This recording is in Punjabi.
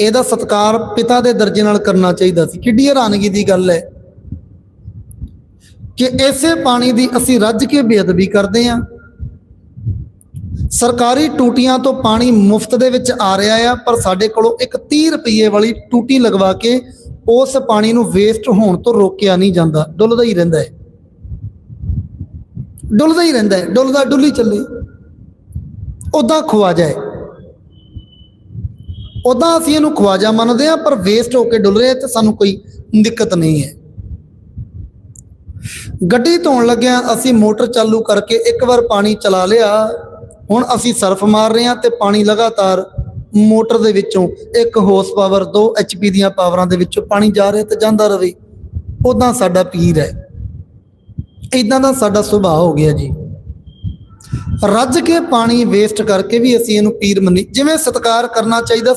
ਇਹਦਾ ਸਤਕਾਰ ਪਿਤਾ ਦੇ ਦਰਜੇ ਨਾਲ ਕਰਨਾ ਚਾਹੀਦਾ ਸੀ। ਕਿੱਡੀ ਹੈਰਾਨਗੀ ਦੀ ਗੱਲ ਹੈ ਕਿ ਇਸੇ ਪਾਣੀ ਦੀ ਅਸੀਂ ਰੱਜ ਕੇ ਬੇਅਦਬੀ ਕਰਦੇ ਹਾਂ। ਸਰਕਾਰੀ ਟੂਟੀਆਂ ਤੋਂ ਪਾਣੀ ਮੁਫਤ ਦੇ ਵਿੱਚ ਆ ਰਿਹਾ ਆ, ਪਰ ਸਾਡੇ ਕੋਲੋਂ ਇੱਕ 30 ਰੁਪਏ ਵਾਲੀ ਟੂਟੀ ਲਗਵਾ ਕੇ ਉਸ ਪਾਣੀ ਨੂੰ ਵੇਸਟ ਹੋਣ ਤੋਂ ਰੋਕਿਆ ਨਹੀਂ ਜਾਂਦਾ। ਡੁੱਲਦਾ ਹੀ ਰਹਿੰਦਾ ਹੈ। ਡੁੱਲਦਾ ਹੀ ਰਹਿੰਦਾ ਹੈ। ਡੁੱਲਦਾ ਡੁੱਲੀ ਚੱਲੇ। ਉਦਾਂ ਖਵਾ ਜਾਏ। ਉਦਾਂ ਅਸੀਂ ਇਹਨੂੰ ਖਵਾਜਾ ਮੰਨਦੇ ਆ ਪਰ ਵੇਸਟ ਹੋ ਕੇ ਡੁੱਲ ਰਿਹਾ ਤੇ ਸਾਨੂੰ ਕੋਈ ਦਿੱਕਤ ਨਹੀਂ ਹੈ। ਗੱਡੀ ਧੋਣ ਲੱਗਿਆ ਅਸੀਂ ਮੋਟਰ ਚਾਲੂ ਕਰਕੇ ਇੱਕ ਵਾਰ ਪਾਣੀ ਚਲਾ ਲਿਆ। ਹੁਣ ਅਸੀਂ ਸਰਫ ਮਾਰ ਰਹੇ ਹਾਂ ਤੇ ਪਾਣੀ ਲਗਾਤਾਰ ਮੋਟਰ ਦੇ ਵਿੱਚੋਂ ਇੱਕ ਹੋਸ ਪਾਵਰ 2 ਐਚਪੀ ਦੀਆਂ ਪਾਵਰਾਂ ਦੇ ਵਿੱਚੋਂ ਪਾਣੀ ਜਾ ਰਿਹਾ ਤੇ ਜਾਂਦਾ ਰਹੇ ਉਦਾਂ ਸਾਡਾ ਪੀਰ ਹੈ। ਇਦਾਂ ਦਾ ਸਾਡਾ ਸੁਭਾਅ ਹੋ ਗਿਆ ਜੀ। ਰੱਜ ਕੇ ਪਾਣੀ ਵੇਸਟ ਕਰਕੇ ਵੀ ਅਸੀਂ ਇਹਨੂੰ ਪੀਰ ਮੰਨੀ। ਜਿਵੇਂ ਸਤਕਾਰ ਕਰਨਾ ਚਾਹੀਦਾ ਸੀ